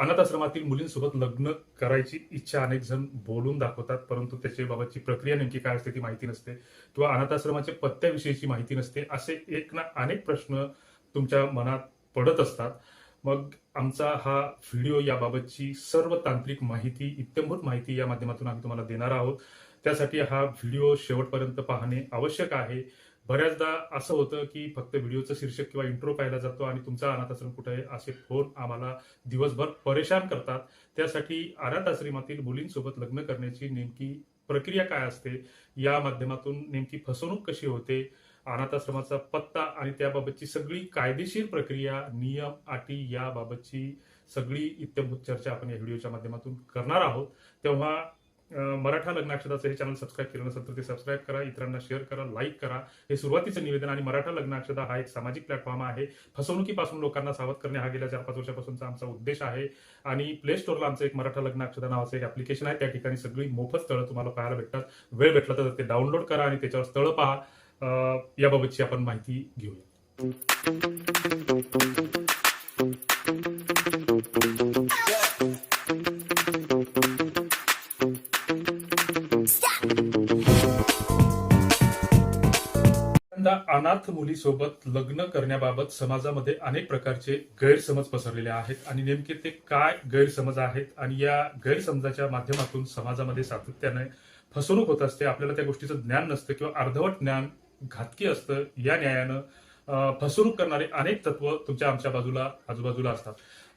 अनाथाश्रमातील मुलींसोबत लग्न करायची इच्छा अनेक जण बोलून दाखवतात परंतु त्याच्या बाबतची प्रक्रिया नेमकी काय असते ती माहिती नसते किंवा अनाथाश्रमाच्या पत्त्याविषयीची माहिती नसते असे एक ना अनेक प्रश्न तुमच्या मनात पडत असतात. मग आमचा हा व्हिडिओ याबाबतची सर्व तांत्रिक माहिती इत्यंभूत माहिती या माध्यमातून आम्ही तुम्हाला देणार आहोत. त्यासाठी हा व्हिडिओ शेवटपर्यंत पाहणे आवश्यक आहे. बऱ्याचदा असं होतं की फक्त व्हिडिओचं शीर्षक किंवा इंट्रो पाहिला जातो आणि तुमचा अनाथाश्रम कुठे आहे असे फोन आम्हाला दिवसभर परेशान करतात. त्यासाठी अनाथ आश्रमातील मुलींसोबत लग्न करण्याची नेमकी प्रक्रिया काय असते? या माध्यमातून नेमकी फसवणूक कशी होते? अनाथाश्रमाचा पत्ता आणि त्याबाबतची सगळी कायदेशीर प्रक्रिया नियम अटी याबाबतची सगळी इत्यंभूत चर्चा आपण या व्हिडिओच्या माध्यमातून करणार आहोत. तेव्हा मराठा लग्नाक्षराचं हे चॅनल सबस्क्राईब केलं नसेल तर ते सबस्क्राईब करा इतरांना शेअर करा लाईक करा. हे सुरुवातीचं निवेदन आणि मराठा लग्नाक्षदा हा एक सामाजिक प्लॅटफॉर्म आहे. फसवणुकीपासून लोकांना सावध करणे हा गेल्या चार पाच वर्षापासूनचा आमचा उद्देश आहे. आणि प्ले स्टोरला आमचं एक मराठा लग्नाक्षदा नावाचं एक ऍप्लिकेशन आहे. त्या ठिकाणी सगळी मोफत स्थळं तुम्हाला पाहायला भेटतात. वेळ भेटला तर ते डाउनलोड करा आणि त्याच्यावर स्थळं पहा. याबाबतची आपण माहिती घेऊया. अनाथ मुलीसोबत लग्न करण्याबाबत समाजामध्ये अनेक प्रकारचे गैरसमज पसरलेले आहेत आणि नेमके ते काय गैरसमज आहेत आणि या गैरसमजाच्या माध्यमातून समाजामध्ये सातत्याने फसवणूक होत असते आपल्याला त्या गोष्टीचं ज्ञान नसतं किंवा अर्धवट ज्ञान घातकी असतं या न्यायानं फसवणूक करणारे अनेक तत्व तुमच्या आमच्या बाजूला आजूबाजूला असतात.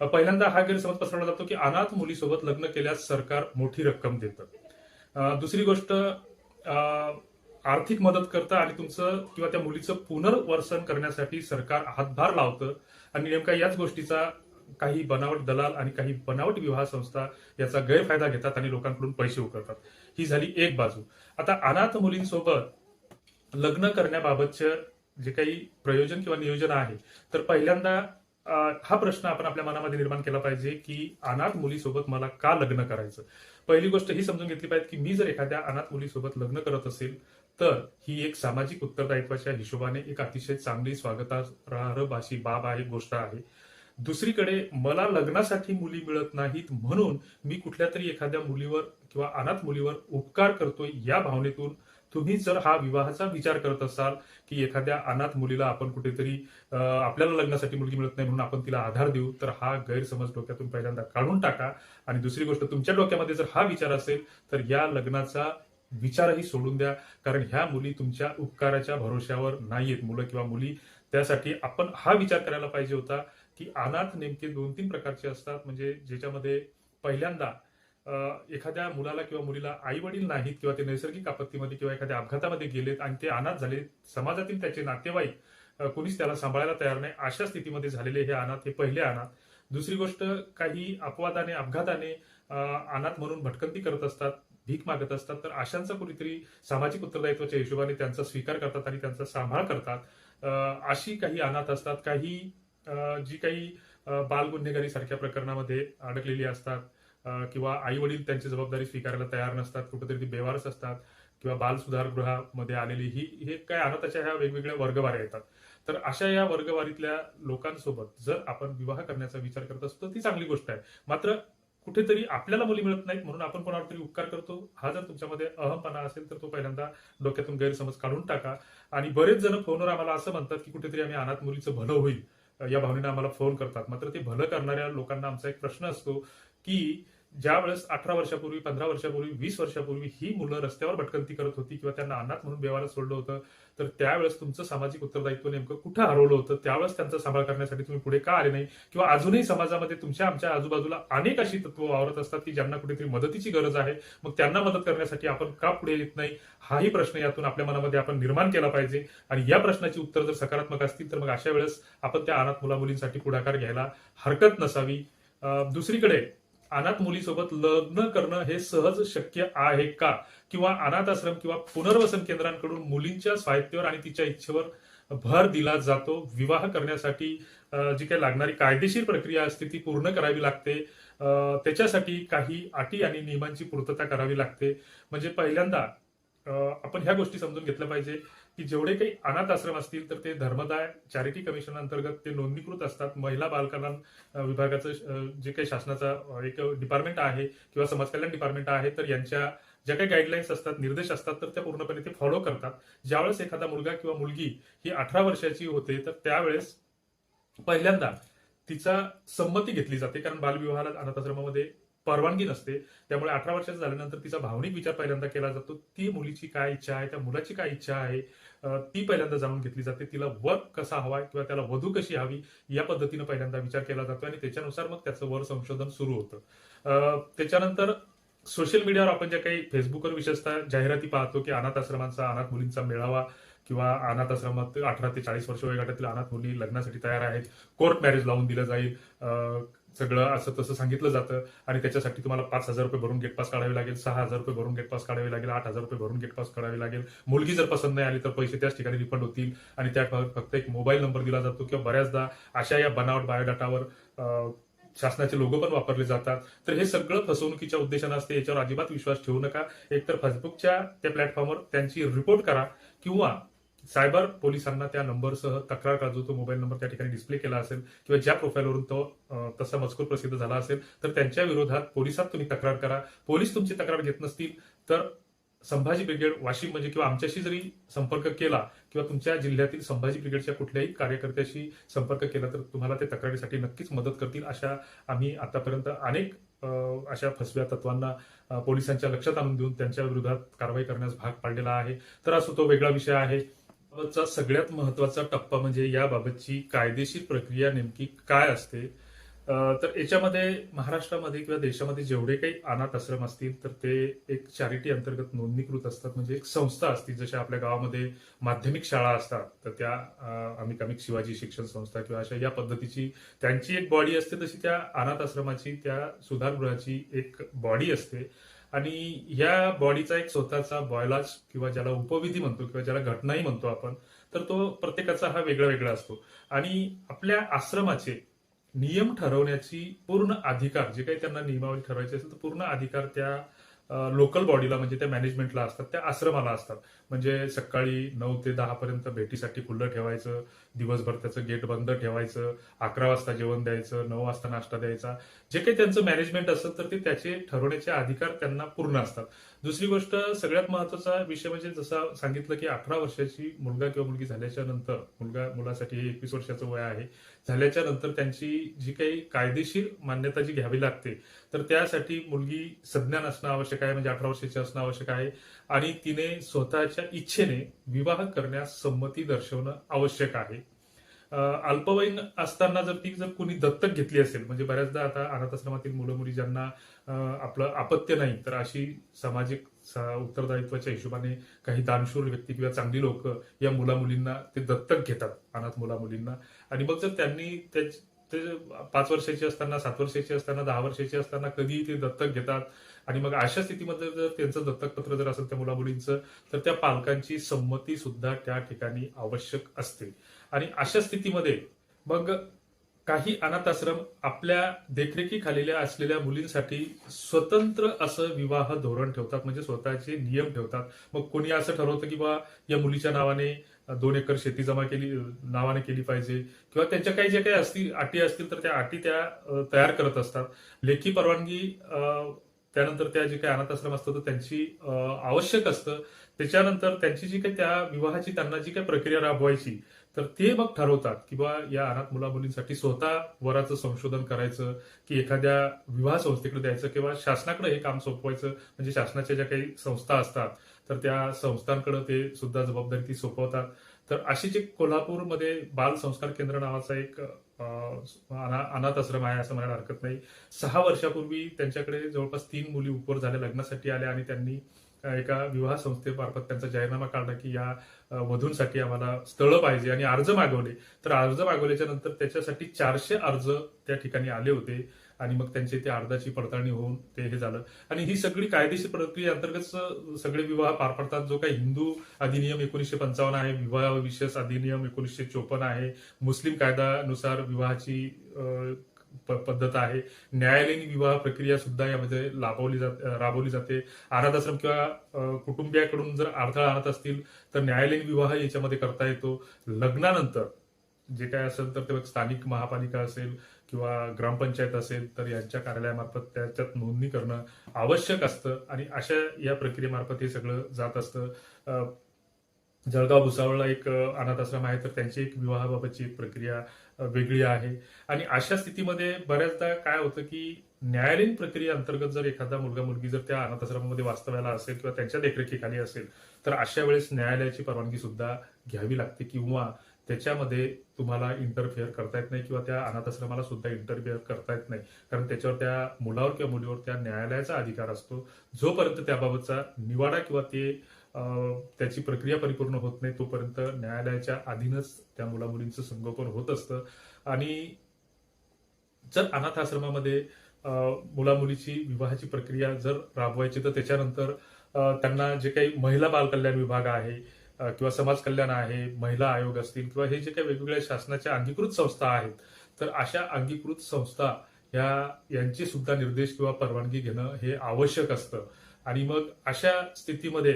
पहिल्यांदा हा गैरसमज पसरवला जातो की अनाथ मुलीसोबत लग्न केल्यास सरकार मोठी रक्कम देतं. दुसरी गोष्ट अं, आर्थिक मदत करतं आणि तुमचं किंवा त्या मुलीचं पुनर्वसन करण्यासाठी सरकार हातभार लावतं. आणि नेमका याच गोष्टीचा काही बनावट दलाल आणि काही बनावट विवाह संस्था याचा गैरफायदा घेतात आणि लोकांकडून पैसे उकळतात. ही झाली एक बाजू. आता अनाथ मुलींसोबत लग्न करण्याबाबतचं जे काही प्रयोजन किंवा नियोजन आहे तर पहिल्यांदा हा प्रश्न आपण आपल्या मनामध्ये निर्माण केला पाहिजे की अनाथ मुलीसोबत मला का लग्न करायचं? पहिली गोष्ट ही समजून घेतली पाहिजे की मी जर एखाद्या अनाथ मुलीसोबत लग्न करत असेल तर ही एक सामाजिक उत्तरदायित्वाच्या हिशोबाने एक अतिशय चांगली स्वागतार्ह भाषी बाब आहे गोष्ट आहे. दुसरीकडे मला लग्नासाठी मुली मिळत नाहीत म्हणून मी कुठल्या तरी एखाद्या मुलीवर किंवा अनाथ मुलीवर उपकार करतोय या भावनेतून तुम्ही जर हा विवाहाचा विचार करत असाल की एखाद्या अनाथ मुलीला आपण कुठेतरी आपल्याला लग्नासाठी मुलगी मिळत नाही म्हणून आपण तिला आधार देऊ तर हा गैरसमज डोक्यातून पहिल्यांदा काढून टाका. आणि दुसरी गोष्ट तुमच्या डोक्यामध्ये जर हा विचार असेल तर या लग्नाचा विचारही सोडून द्या. कारण ह्या मुली तुमच्या उपकाराच्या भरोश्यावर नाहीयेत. मुलं किंवा मुली त्यासाठी आपण हा विचार करायला पाहिजे होता की अनाथ नेमके दोन तीन प्रकारचे असतात. म्हणजे ज्याच्यामध्ये पहिल्यांदा एखाद्या मुलाला किंवा मुलीला आई वडील नाहीत किंवा ते नैसर्गिक आपत्तीमध्ये किंवा एखाद्या अपघातामध्ये गेलेत आणि ते अनाथ झाले समाजातील त्याचे नातेवाईक कुणीच कोणीच त्याला सांभाळायला तयार नाही अशा स्थितीमध्ये झालेले हे अनाथ हे पहिले अनाथ. दुसरी गोष्ट काही अपवादाने अपघाताने अनाथ म्हणून भटकंती करत असतात. भीक मागत असतात तर अशांचा कुणीतरी सामाजिक उत्तरदायित्वाच्या हिशोबाने त्यांचा स्वीकार करतात आणि त्यांचा सांभाळ करतात. अशी काही अनाथ असतात काही जी काही बाल गुन्हेगारी सारख्या प्रकरणामध्ये अडकलेली असतात किंवा आई वडील त्यांची जबाबदारी स्वीकारायला तयार नसतात कुठेतरी ती बेवारस असतात किंवा बाल सुधारगृहामध्ये आलेली ही हे काय अनाथाच्या ह्या वेगवेगळ्या वर्गवाऱ्या येतात. तर अशा या वर्गवारीतल्या लोकांसोबत जर आपण विवाह करण्याचा विचार करत असतो ती चांगली गोष्ट आहे. मात्र कुठेतरी आपल्याला मुली मिळत नाहीत म्हणून आपण कोणावर तरी उपकार करतो. हा जर तुमच्यामध्ये अहमपणा असेल तर तो पहिल्यांदा डोक्यातून गैरसमज काढून टाका. आणि बरेच जण फोनवर आम्हाला असं म्हणतात की कुठेतरी आम्ही अनाथ मुलीचं भलं होईल. या भावनेने आम्हाला फोन करतात. मात्र ते भलं करणाऱ्या लोकांना आमचा एक प्रश्न असतो की ज्या वेळेस अठरा वर्षापूर्वी पंधरा वर्षापूर्वी वीस वर्षापूर्वी ही मुलं रस्त्यावर भटकंती करत होती किंवा त्यांना अनाथ म्हणून व्यवहार सोडलं होतं तर त्यावेळेस तुमचं सामाजिक उत्तरदायित्व नेमकं कुठं हरवलं होतं? त्यावेळेस त्यांचा सांभाळ करण्यासाठी तुम्ही पुढे का आले नाही? किंवा अजूनही समाजामध्ये तुमच्या आमच्या आजूबाजूला अनेक अशी तत्व वावरत असतात की ज्यांना कुठेतरी मदतीची गरज आहे? मग त्यांना मदत करण्यासाठी आपण का पुढे येत नाही? हाही प्रश्न यातून आपल्या मनामध्ये आपण निर्माण केला पाहिजे. आणि या प्रश्नाची उत्तर जर सकारात्मक असतील तर मग अशा वेळेस आपण त्या अनाथ मुला मुलींसाठी पुढाकार घ्यायला हरकत नसावी. दुसरीकडे अनाथ मुलीसोबत लग्न करणं हे सहज शक्य आहे का? किंवा अनाथ आश्रम किंवा पुनर्वसन केंद्रांकडून मुलींच्या स्वायत्तेवर आणि तिच्या इच्छेवर भर दिला जातो? विवाह करण्यासाठी जी काही लागणारी कायदेशीर प्रक्रिया असते ती पूर्ण करावी लागते. त्याच्यासाठी काही अटी आणि नियमांची पूर्तता करावी लागते. म्हणजे पहिल्यांदा आपण ह्या गोष्टी समजून घेतल्या पाहिजे. की जेवढे काही अनाथ आश्रम असतील तर ते धर्मदाय चॅरिटी कमिशन अंतर्गत ते नोंदणीकृत असतात. महिला बालकल्याण विभागाचं जे काही शासनाचा एक डिपार्टमेंट आहे किंवा समाजकल्याण डिपार्टमेंट आहे तर यांच्या ज्या काही गाईडलाईन्स असतात निर्देश असतात तर त्या पूर्णपणे ते फॉलो करतात. ज्यावेळेस एखादा मुलगा किंवा मुलगी ही अठरा वर्षाची होते तर त्यावेळेस पहिल्यांदा तिचा संमती घेतली जाते कारण बालविवाहाला अनाथाश्रमामध्ये परवानगी नसते. त्यामुळे अठरा वर्षाचं झाल्यानंतर तिचा भावनिक विचार पहिल्यांदा केला जातो. ती मुलीची काय इच्छा आहे? त्या मुलाची काय इच्छा आहे? ती पहिल्यांदा जाणून घेतली जाते. तिला वर्क कसा हवाय किंवा त्याला वधू कशी हवी या पद्धतीनं पहिल्यांदा विचार केला जातो आणि त्याच्यानुसार मग त्याचं वर संशोधन सुरू होतं. त्याच्यानंतर सोशल मीडियावर आपण ज्या काही फेसबुकवर विशेषतः जाहिराती पाहतो की अनाथ आश्रमांचा अनाथ मुलींचा मेळावा किंवा अनाथ आश्रमात अठरा ते चाळीस वर्ष वयोगटातील अनाथ मुली लग्नासाठी तयार आहेत. कोर्ट मॅरेज लावून दिलं जाईल. अं, सगळं असं तसं सांगितलं जातं. आणि त्याच्यासाठी तुम्हाला पाच हजार रुपये भरून गेट पास काढावे लागेल सहा हजार रुपये भरून गेट पास काढावे लागेल आठ हजार रुपये भरून गेट पास काढावे लागेल. मुलगी जर पसंत नाही आली तर पैसे त्याच ठिकाणी रिफंड होतील. आणि त्या फक्त एक मोबाईल नंबर दिला जातो किंवा बऱ्याचदा अशा या बनावट बायोडाटावर शासनाचे लोगो पण वापरले जातात. तर हे सगळं फसवणुकीच्या उद्देशानं असते. याच्यावर अजिबात विश्वास ठेवू नका. एकतर फेसबुकच्या त्या प्लॅटफॉर्मवर त्यांची रिपोर्ट करा किंवा सायबर पोलिसांना त्या नंबरसह तक्रार करा जो तो मोबाईल नंबर त्या ठिकाणी डिस्प्ले केला असेल किंवा ज्या प्रोफाईलवरून तो तसा मजकूर प्रसिद्ध झाला असेल तर त्यांच्या विरोधात पोलिसात तुम्ही तक्रार करा. पोलीस तुमची तक्रार घेत नसतील तर संभाजी ब्रिगेड वाशिम म्हणजे किंवा आमच्याशी जरी संपर्क केला किंवा तुमच्या जिल्ह्यातील संभाजी ब्रिगेडच्या कुठल्याही कार्यकर्त्याशी संपर्क केला तर तुम्हाला ते तक्रारीसाठी नक्कीच मदत करतील अशा आम्ही आतापर्यंत अनेक अशा फसव्या तत्वांना पोलिसांच्या लक्षात आणून देऊन त्यांच्या विरोधात कारवाई करण्यास भाग पाडलेला आहे. तर असो तो वेगळा विषय आहे. बाबतचा सगळ्यात महत्त्वाचा टप्पा म्हणजे याबाबतची कायदेशीर प्रक्रिया नेमकी काय असते? तर याच्यामध्ये महाराष्ट्रामध्ये किंवा देशामध्ये जेवढे काही अनाथ आश्रम असतील तर ते एक चॅरिटी अंतर्गत नोंदणीकृत असतात. म्हणजे एक संस्था असतील जशा आपल्या गावामध्ये माध्यमिक शाळा असतात. तर त्या अ, अमिक अमिक शिवाजी शिक्षण संस्था किंवा अशा या पद्धतीची त्यांची एक बॉडी असते. तशी त्या अनाथ आश्रमाची त्या सुधारगृहाची एक बॉडी असते. आणि या बॉडीचा एक स्वतःचा बॉयलाज किंवा ज्याला उपविधी म्हणतो किंवा ज्याला घटनाही म्हणतो आपण तर तो प्रत्येकाचा हा वेगळा वेगळा असतो. आणि आपल्या आश्रमाचे नियम ठरवण्याची पूर्ण अधिकार जे काही त्यांना नियमावली ठरवायची असेल तर पूर्ण अधिकार त्या लोकल बॉडीला म्हणजे त्या मॅनेजमेंटला असतात त्या आश्रमाला असतात. म्हणजे सकाळी नऊ ते दहा पर्यंत भेटीसाठी खुल्लं ठेवायचं दिवसभर त्याचं गेट बंद ठेवायचं अकरा वाजता जेवण द्यायचं नऊ वाजता नाश्ता द्यायचा. जे काही त्यांचं मॅनेजमेंट असतं तर ते त्याचे ठरवण्याचे अधिकार त्यांना पूर्ण असतात. दुसरी गोष्ट सगळ्यात महत्त्वाचा विषय म्हणजे जसा सांगितलं की अठरा वर्षाची मुलगा किंवा मुलगी झाल्याच्यानंतर मुलगा मुलासाठी हे एकवीस वर्षाचं वय आहे झाल्याच्यानंतर त्यांची जी काही कायदेशीर मान्यता जी घ्यावी लागते तर त्यासाठी मुलगी संज्ञान असणं आवश्यक आहे म्हणजे अठरा वर्षाची असणं आवश्यक आहे. आणि तिने स्वतःच्या इच्छेने विवाह करण्यास संमती दर्शवणं आवश्यक आहे. अल्पवयीन असताना जर ती जर कुणी दत्तक घेतली असेल म्हणजे बऱ्याचदा आता अनाथ आश्रमातील मुलं मुली ज्यांना आपलं अपत्य नाही तर अशी सामाजिक सा- उत्तरदायित्वाच्या हिशोबाने काही दानशूर व्यक्ती किंवा चांगली लोक या मुला मुलींना ते दत्तक घेतात अनाथ मुला मुलींना आणि मग जर त्यांनी त्या- ते पाच वर्षाची असताना सात वर्षाची असताना दहा वर्षाची असताना कधी ते दत्तक घेतात आणि मग अशा स्थितीमध्ये जर त्यांचं दत्तकपत्र जर असेल त्या मुला मुलींचं तर त्या पालकांची संमती सुद्धा त्या ठिकाणी आवश्यक असते. आणि अशा स्थितीमध्ये मग काही अनाथ आश्रम आपल्या देखरेखीखालील्या असलेल्या मुलींसाठी स्वतंत्र असं विवाह धोरण ठेवतात म्हणजे स्वतःचे नियम ठेवतात. मग कोणी असं ठरवतं की बा या मुलीच्या नावाने दोन एकर शेती जमा केली नावाने केली पाहिजे किंवा त्यांच्या काही ज्या काही असतील अटी असतील तर त्या अटी त्या तयार करत असतात. लेखी परवानगी त्यानंतर त्या जे काही अनाथाश्रम असतं तर त्यांची आवश्यक असतं. त्याच्यानंतर त्यांची जी काही त्या विवाहाची त्यांना जी काही प्रक्रिया राबवायची तर ते मग ठरवतात की बा या अनाथ मुला मुलींसाठी स्वतः वराचं संशोधन करायचं की एखाद्या विवाह संस्थेकडे द्यायचं किंवा शासनाकडे हे काम सोपवायचं. म्हणजे शासनाच्या ज्या काही संस्था असतात तर त्या संस्थांकडे ते सुद्धा जबाबदारी ती सोपवतात. तर अशी जे कोल्हापूरमध्ये बाल संस्कार केंद्र नावाचा एक अनाथ आश्रम आहे असं म्हणायला हरकत नाही. सहा वर्षापूर्वी त्यांच्याकडे जवळपास तीन मुली उपवर झाल्या लग्नासाठी आल्या आणि त्यांनी एका विवाह संस्थेमार्फत त्यांचा जाहीरनामा काढला की या वधूंसाठी आम्हाला स्थळं पाहिजे आणि अर्ज मागवले. तर अर्ज मागवल्याच्या नंतर त्याच्यासाठी चारशे अर्ज त्या ठिकाणी आले होते. आणि मग त्यांची ते अर्जाची पडताळणी होऊन ते हे झालं. आणि ही सगळी कायदेशीर प्रक्रिया अंतर्गत सगळे विवाह पार पडतात. जो काही हिंदू अधिनियम एकोणीसशे पंचावन्न आहे विवाह विशेष अधिनियम एकोणीसशे चोपन्न आहे मुस्लिम कायद्यानुसार विवाहाची प- पद्धत आहे. न्यायालयीन विवाह प्रक्रिया सुद्धा यामध्ये लाभवली जात राबवली जाते. अनाथाश्रम किंवा कुटुंबियाकडून जर अडथळा आणत असतील तर न्यायालयीन विवाह याच्यामध्ये करता येतो. लग्नानंतर जे काय असेल तर ते स्थानिक महापालिका असेल किंवा ग्रामपंचायत असेल तर यांच्या कार्यालयामार्फत त्याच्यात नोंदणी करणं आवश्यक असतं. आणि अशा या प्रक्रियेमार्फत हे सगळं जात असतं. जळगाव भुसावळला एक अनाथ आश्रम आहे तर त्यांची एक विवाहाबाबतची एक प्रक्रिया वेगळी आहे. आणि अशा स्थितीमध्ये बऱ्याचदा काय होतं की न्यायालयीन प्रक्रियेअंतर्गत जर एखादा मुलगा मुलगी जर त्या अनाथ आश्रमामध्ये वास्तव्याला असेल किंवा त्यांच्या देखरेखीखाली असेल तर अशा वेळेस न्यायालयाची परवानगी सुद्धा घ्यावी लागते किंवा त्याच्यामध्ये तुम्हाला इंटरफेअर करता येत नाही किंवा त्या अनाथ आश्रमाला सुद्धा इंटरफेअर करता येत नाही. कारण त्याच्यावर त्या मुलावर किंवा मुलीवर त्या न्यायालयाचा अधिकार असतो. जोपर्यंत त्याबाबतचा निवाडा किंवा ते त्याची प्रक्रिया परिपूर्ण होत नाही तोपर्यंत न्यायालयाच्या अधीनच त्या मुला मुलींचं संगोपन होत असतं. आणि जर अनाथ आश्रमामध्ये मुला मुलीची विवाहाची प्रक्रिया जर राबवायची तर त्याच्यानंतर त्यांना जे काही महिला बालकल्याण विभाग आहे किंवा समाज कल्याण आहे महिला आयोग असतील किंवा हे जे काही वेगवेगळ्या शासनाच्या अंगीकृत संस्था आहेत तर अशा अंगीकृत संस्था ह्या यांची सुद्धा निर्देश किंवा परवानगी घेणं हे आवश्यक असतं. आणि मग अशा स्थितीमध्ये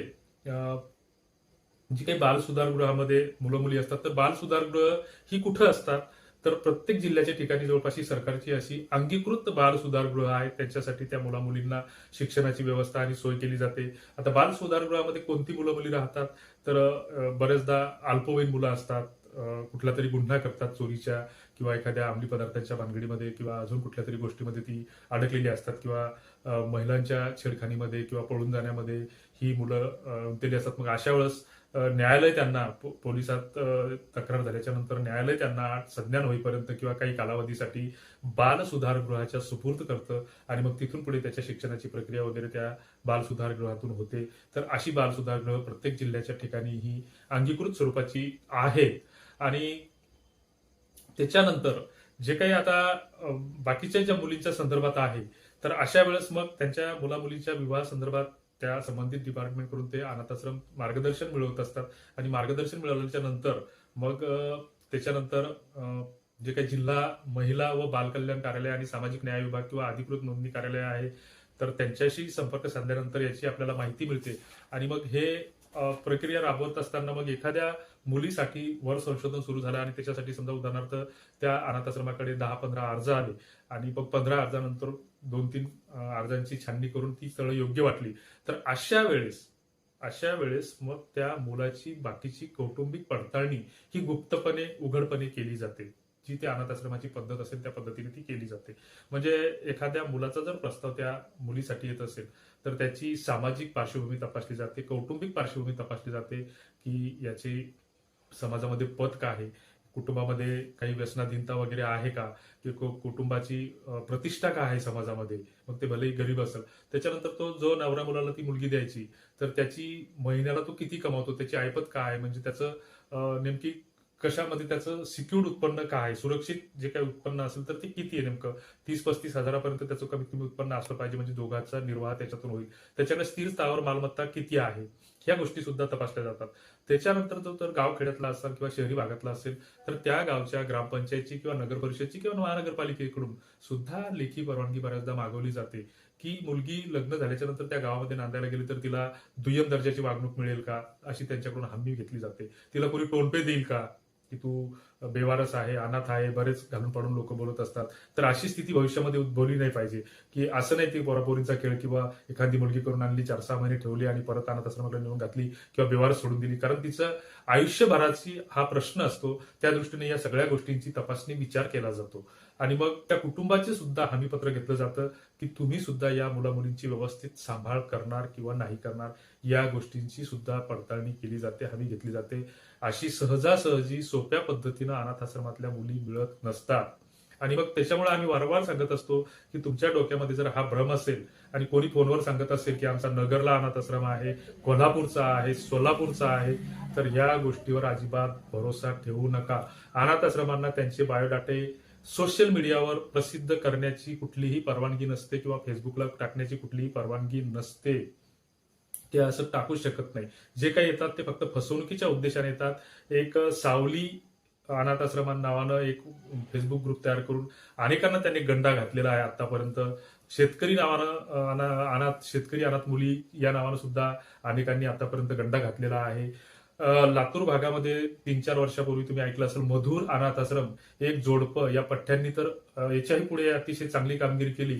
जी काही बाल सुधारगृहामध्ये मुलं मुली असतात तर बाल सुधारगृह ही कुठं असतात? तर प्रत्येक जिल्ह्याच्या ठिकाणी जवळपास ही सरकारची अशी अंगीकृत बाल सुधारगृह आहेत त्यांच्यासाठी त्या मुला मुलींना शिक्षणाची व्यवस्था आणि सोय केली जाते. आता बाल सुधारगृहामध्ये कोणती मुलं मुली राहतात? तर बरेचदा अल्पवयीन मुलं असतात. कुठला तरी गुन्हा करतात चोरीच्या किंवा एखाद्या अंमली पदार्थांच्या भानगडीमध्ये किंवा अजून कुठल्या तरी गोष्टीमध्ये ती अडकलेली असतात किंवा महिलांच्या छेडखानीमध्ये किंवा पळून जाण्यामध्ये ही मुलं अ, असतात मग अशा वेळेस न्यायालय त्यांना पो- पोलिसात तक्रार झाल्याच्यानंतर न्यायालय त्यांना संज्ञान होईपर्यंत किंवा काही कालावधीसाठी बाल सुधारगृहाच्या सुपूर्द करतं आणि मग तिथून पुढे त्याच्या शिक्षणाची प्रक्रिया वगैरे त्या बाल सुधारगृहातून होते. तर अशी बाल सुधारगृह प्रत्येक जिल्ह्याच्या ठिकाणी ही अंगीकृत स्वरूपाची आहेत. आणि त्याच्यानंतर जे काही आता बाकीच्या ज्या मुलींच्या संदर्भात आहे तर अशा वेळेस मग त्यांच्या मुलामुलीच्या विवाह संदर्भात त्या संबंधित डिपार्टमेंट करून ते अनाथाश्रम मार्गदर्शन मिळवत असतात. आणि मार्गदर्शन मिळवल्याच्या नंतर मग त्याच्यानंतर जे काही जिल्हा महिला व बालकल्याण कार्यालय आणि सामाजिक न्याय विभाग किंवा अधिकृत नोंदणी कार्यालय आहे तर त्यांच्याशी संपर्क साधल्यानंतर याची आपल्याला माहिती मिळते. आणि मग हे प्रक्रिया राबवत असताना मग एखाद्या मुलीसाठी वर संशोधन सुरू झालं आणि त्याच्यासाठी समजा उदाहरणार्थ त्या अनाथ आश्रमाकडे दहा पंधरा अर्ज आले आणि मग पंधरा अर्जानंतर दोन तीन अर्जांची छाननी करून ती स्थळं योग्य वाटली. तर अशा वेळेस अशा वेळेस मग त्या मुलाची बाकीची कौटुंबिक पडताळणी ही गुप्तपणे उघडपणे केली जाते. जी त्या अनाथ आश्रमाची पद्धत असेल त्या पद्धतीने ती केली जाते. म्हणजे एखाद्या मुलाचा जर प्रस्ताव त्या मुलीसाठी येत असेल तर त्याची सामाजिक पार्श्वभूमी तपासली जाते कौटुंबिक पार्श्वभूमी तपासली जाते की याची समाजामध्ये पद काय आहे कुटुंबामध्ये काही व्यसनाधीनता वगैरे आहे का? की कुटुंबाची प्रतिष्ठा का आहे समाजामध्ये? मग ते भलेही गरीब असेल. त्याच्यानंतर तो जो नवरा मुलाला ती मुलगी द्यायची तर त्याची महिन्याला तो किती कमावतो? त्याची ऐपत काय आहे? म्हणजे त्याचं नेमकी कशामध्ये त्याचं सिक्युर्ड उत्पन्न काय आहे? सुरक्षित जे काही उत्पन्न असेल तर ते किती आहे नेमकं? तीस पस्तीस हजारापर्यंत त्याचं कमीत कमी उत्पन्न असलं पाहिजे म्हणजे दोघांचा निर्वाह त्याच्यातून होईल. त्याच्याकडे स्थिर स्थावर मालमत्ता किती आहे? ह्या गोष्टी सुद्धा तपासल्या जातात. त्याच्यानंतर जो तर गाव खेड्यातला असेल किंवा शहरी भागातला असेल तर त्या गावच्या ग्रामपंचायतची किंवा नगर परिषदची किंवा महानगरपालिकेकडून सुद्धा लेखी परवानगी बऱ्याचदा मागवली जाते. की मुलगी लग्न झाल्याच्यानंतर त्या गावामध्ये नांदायला गेली तर तिला दुय्यम दर्जाची वागणूक मिळेल का? अशी त्यांच्याकडून हमी घेतली जाते. तिला कोणी टोनपे देईल का? की तू बेवारस आहे अनाथ आहे बरेच घालून पाडून लोक बोलत असतात. तर अशी स्थिती भविष्यामध्ये उद्भवली नाही पाहिजे की असं नाही ती पोरापोरींचा खेळ किंवा एखादी मुलगी करून आणली चार सहा महिने ठेवली आणि परत अनाथ आश्रमाकडे नेऊन घातली किंवा बेवारस सोडून दिली. कारण तिचं आयुष्यभराची हा प्रश्न असतो त्या दृष्टीने या सगळ्या गोष्टींची तपासणी विचार केला जातो. आणि मग त्या कुटुंबाचे सुद्धा हमीपत्र घेतलं जातं की तुम्ही सुद्धा या मुला मुलींची व्यवस्थित सांभाळ करणार किंवा नाही करणार या गोष्टींची सुद्धा पडताळणी केली जाते हमी घेतली जाते. अशी सहजासहजी सोप्या पद्धतीनं अनाथ आश्रमातल्या मुली मिळत नसतात. आणि मग त्याच्यामुळे आम्ही वारंवार सांगत असतो की तुमच्या डोक्यामध्ये जर हा भ्रम असेल आणि कोणी फोनवर सांगत असेल की आमचा नगरला अनाथ आश्रम आहे कोल्हापूरचा आहे सोलापूरचा आहे तर या गोष्टीवर अजिबात भरोसा ठेवू नका. अनाथ आश्रमांना त्यांचे बायोडाटे सोशल मीडियावर प्रसिद्ध करण्याची कुठलीही परवानगी नसते किंवा फेसबुकला टाकण्याची कुठलीही परवानगी नसते. ते असं टाकू शकत नाही. जे काही येतात ते फक्त फसवणुकीच्या उद्देशाने येतात. एक सावली अनाथ आश्रमान नावानं एक फेसबुक ग्रुप तयार करून अनेकांना त्यांनी गंडा घातलेला आहे आतापर्यंत. शेतकरी नावानं अना- अनाथ शेतकरी अनाथ मुली या नावानं सुद्धा अनेकांनी आतापर्यंत गंडा घातलेला आहे. लातूर भागामध्ये तीन चार वर्षापूर्वी तुम्ही ऐकलं असेल मधुर अनाथ आश्रम एक जोडपं या पठ्ठ्यांनी तर याच्याही पुढे अतिशय चांगली कामगिरी केली.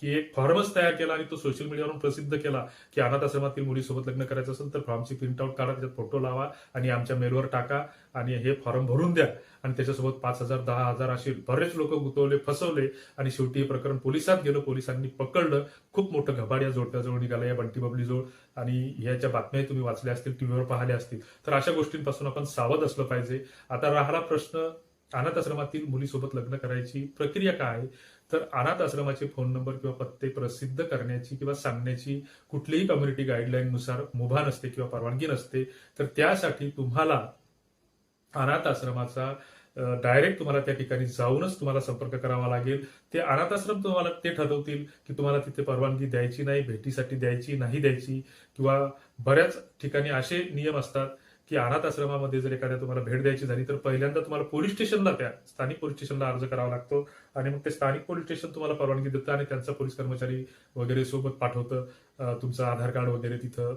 की एक फॉर्मच तयार केला आणि तो सोशल मीडियावरून प्रसिद्ध केला की अनाथ आश्रमातील मुलीसोबत लग्न करायचं असेल तर फॉर्मची प्रिंटआउट काढा त्याच्यात फोटो लावा आणि आमच्या मेलवर टाका आणि हे फॉर्म भरून द्या. आणि त्याच्यासोबत पाच हजार दहा हजार असे बरेच लोक गुतवले फसवले आणि शेवटी हे प्रकरण पोलिसात गेलं. पोलिसांनी पकडलं. खूप मोठं घबाड या जोडप्याजवळ निघाला या बंटी बबलीजवळ. आणि ह्याच्या बातम्याही तुम्ही वाचल्या असतील टीव्हीवर पाहिल्या असतील. तर अशा गोष्टींपासून आपण सावध असलं पाहिजे. आता राहिला प्रश्न अनाथ आश्रमातील मुलीसोबत लग्न करायची प्रक्रिया काय आहे? तर अनाथ आश्रमाचे फोन नंबर किंवा पत्ते प्रसिद्ध करण्याची किंवा सांगण्याची कुठलीही कम्युनिटी गाईडलाईननुसार मुभा नसते किंवा परवानगी नसते तर त्यासाठी तुम्हाला अनाथ आश्रमाचा डायरेक्ट तुम्हाला त्या ठिकाणी जाऊनच तुम्हाला संपर्क करावा लागेल. ते अनाथ आश्रम तुम्हाला ते ठरवतील की तुम्हाला तिथे परवानगी द्यायची नाही भेटीसाठी द्यायची नाही द्यायची किंवा बऱ्याच ठिकाणी असे नियम असतात की अनाथ आश्रमामध्ये जर एखाद्या तुम्हाला भेट द्यायची झाली तर पहिल्यांदा तुम्हाला पोलीस स्टेशनला त्या स्थानिक पोलीस स्टेशनला अर्ज करावा लागतो. आणि मग ते स्थानिक पोलीस स्टेशन तुम्हाला परवानगी देतं आणि त्यांचा पोलीस कर्मचारी वगैरे सोबत पाठवतं. तुमचं आधार कार्ड वगैरे तिथं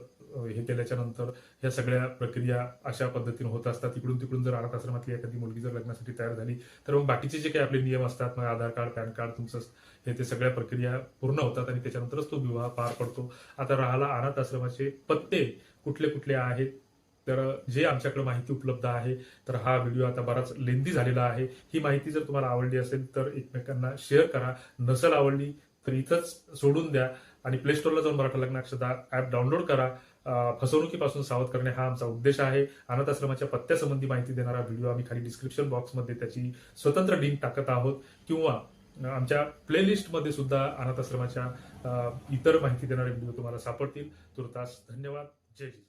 हे केल्याच्यानंतर ह्या सगळ्या प्रक्रिया अशा पद्धतीने होत असतात. इकडून तिकडून जर अनाथ आश्रमातली एखादी मुलगी जर लग्नासाठी तयार झाली तर मग बाकीचे जे काही आपले नियम असतात मग आधार कार्ड पॅन कार्ड तुमचं हे ते सगळ्या प्रक्रिया पूर्ण होतात आणि त्याच्यानंतरच तो विवाह पार पडतो. आता राहिला अनाथ आश्रमाचे पत्ते कुठले कुठले आहेत तर जे आमच्याकडे माहिती उपलब्ध आहे तर हा व्हिडिओ आता बराच लेंदी झालेला आहे. ही माहिती जर तुम्हाला आवडली असेल तर एकमेकांना शेअर करा. नसेल आवडली तर इथंच सोडून द्या. आणि प्ले स्टोरला जाऊन मराठा लग्न अक्षदा ऍप डाउनलोड करा फसवणुकीपासून सावध करणे हा आमचा उद्देश आहे. अनाथ आश्रमाच्या पत्त्यासंबंधी माहिती देणारा व्हिडिओ आम्ही खाली डिस्क्रिप्शन बॉक्समध्ये त्याची स्वतंत्र लिंक टाकत आहोत. किंवा आमच्या प्लेलिस्टमध्ये सुद्धा अनाथ आश्रमाच्या इतर माहिती देणारे व्हिडिओ तुम्हाला सापडतील. तुर्तास धन्यवाद. जय जिजाऊ